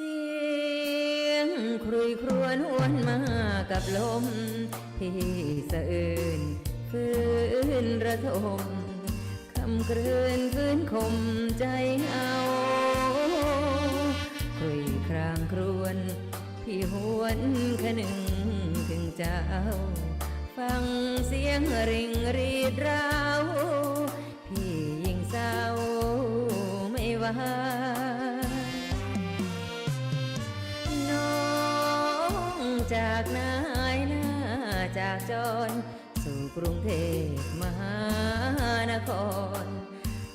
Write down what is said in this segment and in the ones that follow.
สียงครุยครวญหวนมากับลม ที่สะอื้นฟื้นระทมคำกรืนฟื้นคมใจเอาครุยครางครวน พี่หวนขนึงถึงเจ้า ฟังเสียงริงรีดราว พี่ยิ่งเศร้าไม่ไหว นายหน้าจากจร สู่กรุงเทพมหานคร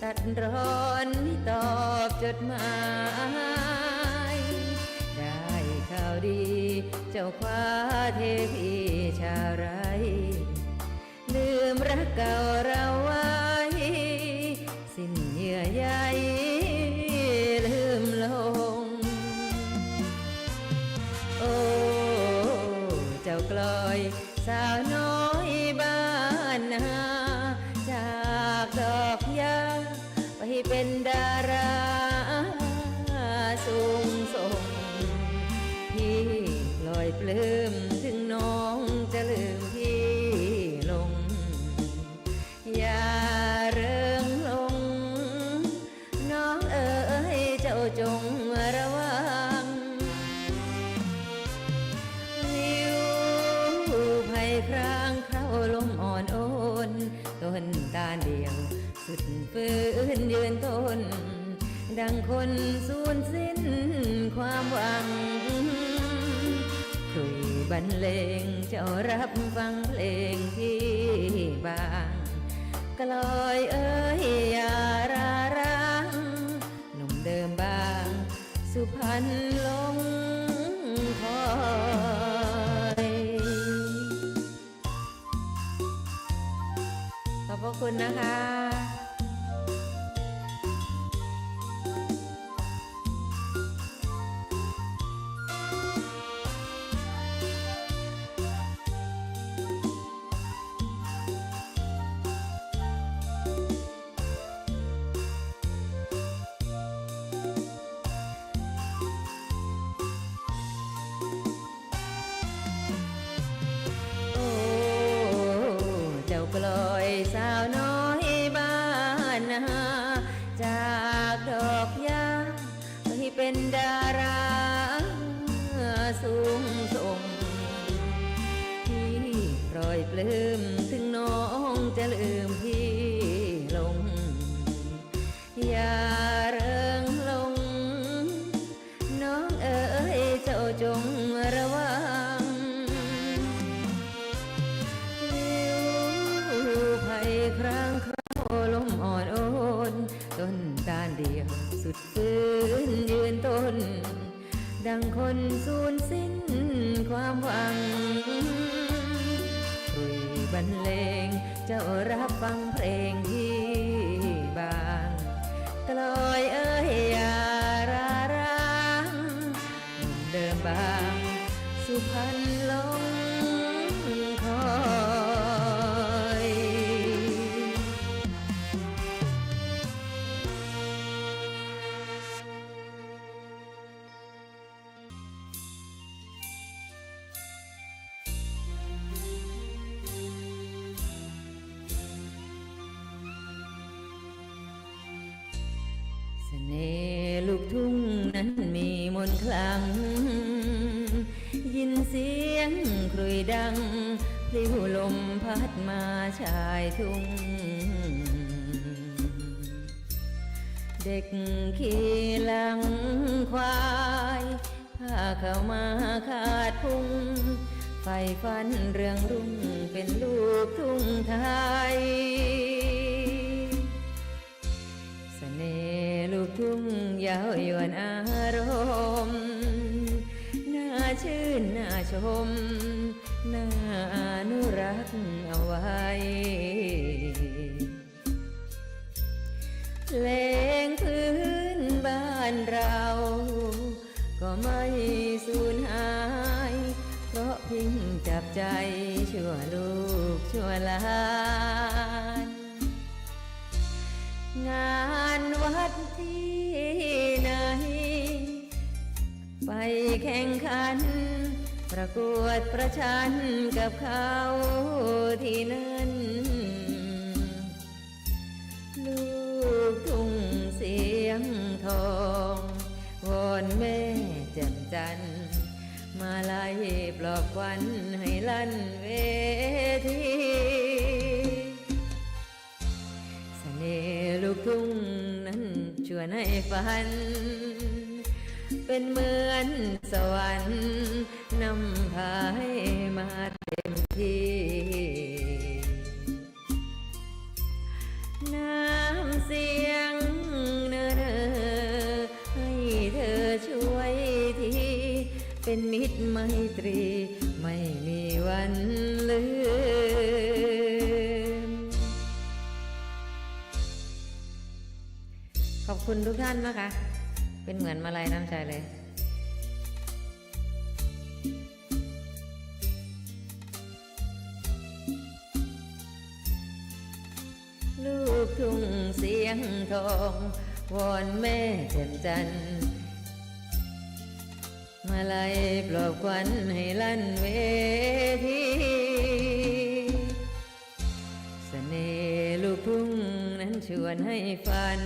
ตัดร้อนไม่ตอบจดหมาย ได้ข่าวดี เจ้าคว้าเทพีชาไรลืมรักเก่าเรา กลอย สาวน้อยบ้านนาจากดอกยาไปเป็นดาราสูงส่งพี่ลอยปลื้มถึงน้อง สุดฝืนยืนต้นดังคนสูญสิ้นความหวังคุยบรรเลงจ้ารับฟังเพลงที่บางกลอยเอ้ยอย่ารารังหนุ่มเดิมบางสุพรรณ คุณนะคะ เป็นดาราสูงส่งที่ปล่อยปลื้มถึงน้องจะลืมพี่ลง อย่าเริงลง น้องเอ๋ยเจ้าจง ยืนยืนต้น ดังคนสูญสิ้นความหวังคุยบรรเลงเจ้ารับฟังเพลงที่บางกลอยเอ้ยอย่ารารังหนุ่มเดิมบางสุพรรณ ทุ่งนั้นมีมนคลัง ยินเสียงครุยดังพลิ้วลมพัดมาชายทุ่ง เด็กขี่หลังควายพาเข้ามาขาดพุงไฟฟันเรื่องรุ่งเป็นลูกทุ่งไทย น่ห์ลูกทุ่งยาวยวนอารมณ์น่าชื่นน่าชม น่าอนุรักษ์เอาไว้ เพลงพื้นบ้านเรา ก็ไม่สูญหาย เพราะพิงจับใจชั่วลูกชั่วหลานงาน วัดที่ไหนแข่งขัน ประกวดประชันกับเขาที่นั่น ลูกทุ่งเสียงทองวอนแม่แจ่มจันทร์มาไล่ปลอบควันให้ลั่นเวทีเสน่ห์ลูกทุ่ง ชวนให้ฝัน เป็นเหมือนสวรรค์นำพาให้มาเต็มที่น้ำเสียงเนอเนอให้เธอช่วยทีเป็นมิตรไมตรี ไม่มีวันลืม คุณทุกท่านนะคะ เป็นเหมือนมาลัยน้ำใจเลยลูกทุ่งเสียงทองวอนแม่แจ่มจันมาไล่ปลอบควันให้ลั่นเวทีเสน่ห์ลูกทุ่งนั้นชวนให้ฝัน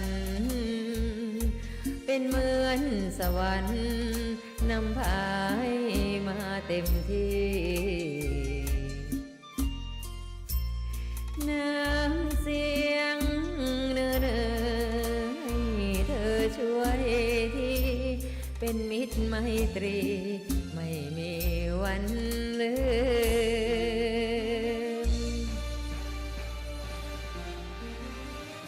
เป็นเหมือนสวรรค์นำพาให้มาเต็มที่น้ำเสียงเนอเนอให้เธอช่วยทีเป็นมิตรไมตรี ไม่มีวัน